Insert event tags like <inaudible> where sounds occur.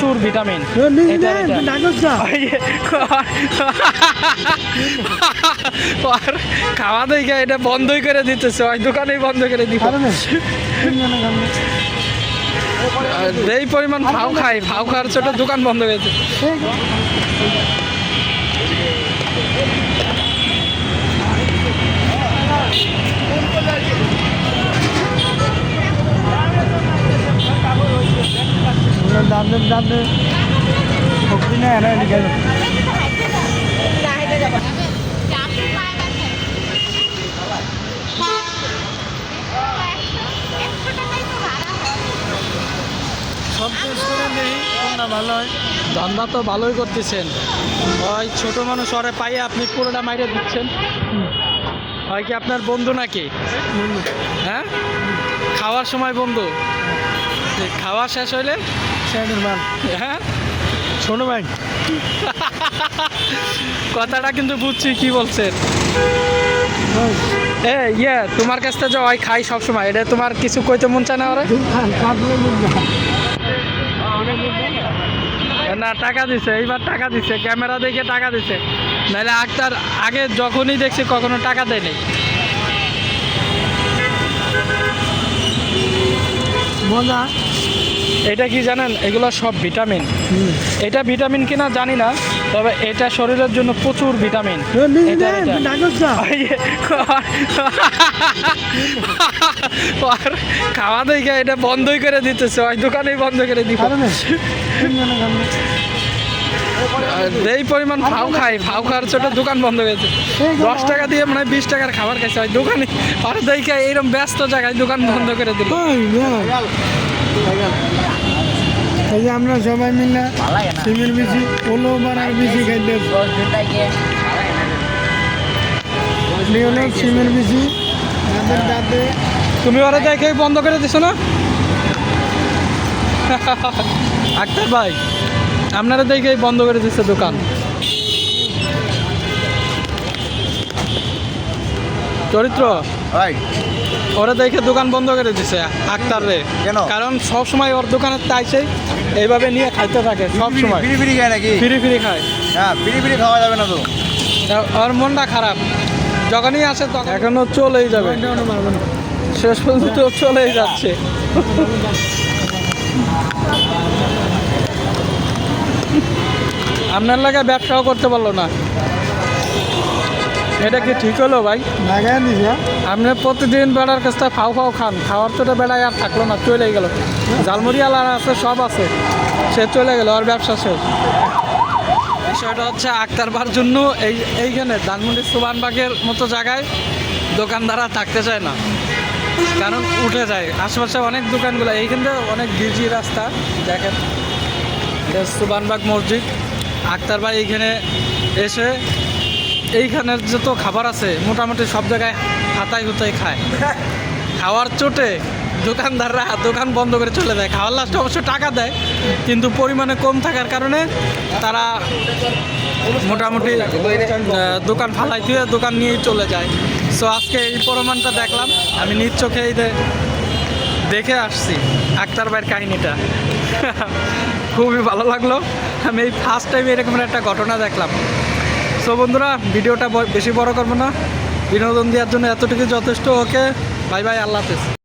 প্রচুর ভিটামিন। <laughs> খাওয়া দেখে এটা বন্ধই করে দিতেছে ওই দোকানেই বন্ধ করে দিব এই পরিমাণ ভাও খাই ভাও খাওয়ার ছোট দোকান বন্ধ গেছে সব টেস্ট নেই কোনটা ভালো হয়? ধান্দা তো ভালোই করতেছেন। ওই ছোট মানুষ ওরে পাইয়ে আপনি পুরোটা মাইরে দিচ্ছেন। হয় কি আপনার বন্ধু নাকি? হ্যাঁ? খাওয়ার সময় বন্ধু। খাওয়া শেষ হইলে? হ্যাঁ? ছোট ভাই। কথাটা কিন্তু বুঝছি কি বলছেন? এ ইয়ে তোমার কাছ থেকে যে ওই খাই সবসময় এটা তোমার কিছু কইতে মন চায় না ওরে? না টাকা দিছে এইবার টাকা দিছে ক্যামেরা দেখে টাকা দিছে। নাহলে আক্তার আগে যখনই দেখছি কখনো টাকা দেয়নি মজা। এটা কি জানেন? এগুলো সব ভিটামিন। এটা ভিটামিন কিনা জানি না তবে এটা শরীরের জন্য প্রচুর ভিটামিন। আর খাওয়া দিকে এটা বন্ধই করে দিতেছে ওই দোকানেই বন্ধ করে দিব। যেই পরিমাণ ফাউ খাই ফাউ খাওয়ার ছোট দোকান বন্ধ হয়ে গেছে দশ টাকা দিয়ে মানে বিশ টাকার খাবার খাইছে ওই দোকানে। আর দেখে এইরকম ব্যস্ত জায়গায় দোকান বন্ধ করে দিল। এই যে আমরা সবাই মিলে সিমের বেশি ওলো বাড়ার বেশি খাইতে হলো সিমের বেশি দাঁতে। তুমি ওরা দেখে বন্ধ করে দিছো না? আক্তার ভাই আপনারা দেখে বন্ধ করে দিচ্ছে দোকান। চরিত্র? ওরা দেখে দোকান বন্ধ করে দিছে আক্তার রে কেন? কারণ সব সময় ওর দোকানে তাইছে এইভাবে নিয়ে খাইতে থাকে সব সময়। বিড়ি বিড়ি খায় নাকি? ফিরি ফিরি খায়। হ্যাঁ বিড়ি বিড়ি খাওয়া যাবে না তো। ওর মনটা খারাপ। যখনই আসে তখন এখনও চলেই যাবে। শেষ পর্যন্ত চলেই যাচ্ছে। <laughs> আপনার লাগে ব্যবসাও করতে পারল না। এটা কি ঠিক হলো ভাই? আপনি প্রতিদিন বেড়ার কাছ থেকে ফাও ফাও খান। খাওয়ার তো বেড়ায় আর থাকল না চলে গেল। ঝালমুড়ি আলার আছে সব আছে। সে চলে গেল আর ব্যবসা শেষ। বিষয়টা হচ্ছে আক্তারবার জন্য এই এইখানে ধানমন্ডি সুবানবাগের মতো জায়গায় দোকানদাররা থাকতে চায় না। কারণ উঠে যায়। আশেপাশে অনেক দোকানগুলো এইখান অনেক বিজি রাস্তা দেখেন। সুবানবাগ মসজিদ। আক্তার ভাই এইখানে এসে এইখানের যত খাবার আছে, মোটামুটি সব জায়গায় হাতায় হুতায় খায়। খাওয়ার চোটে দোকানদাররা দোকান বন্ধ করে চলে যায়। খাওয়ার লাস্টে অবশ্য টাকা দেয়, কিন্তু পরিমাণে কম থাকার কারণে তারা মোটামুটি দোকান ফালাই দিয়ে দোকান নিয়েই চলে যায়। সো আজকে এই প্রমাণটা দেখলাম। আমি নিজ চোখে দেখে আসছি আক্তার ভাইয়ের কাহিনীটা। খুবই ভালো লাগল। আমি এই ফার্স্ট টাইম এরকম একটা ঘটনা দেখলাম। সো বন্ধুরা, ভিডিওটা বেশি বড় করব না। বিনোদন দেওয়ার জন্য এতটুকু যথেষ্ট। ওকে বাই বাই আল্লাহ হাফেজ।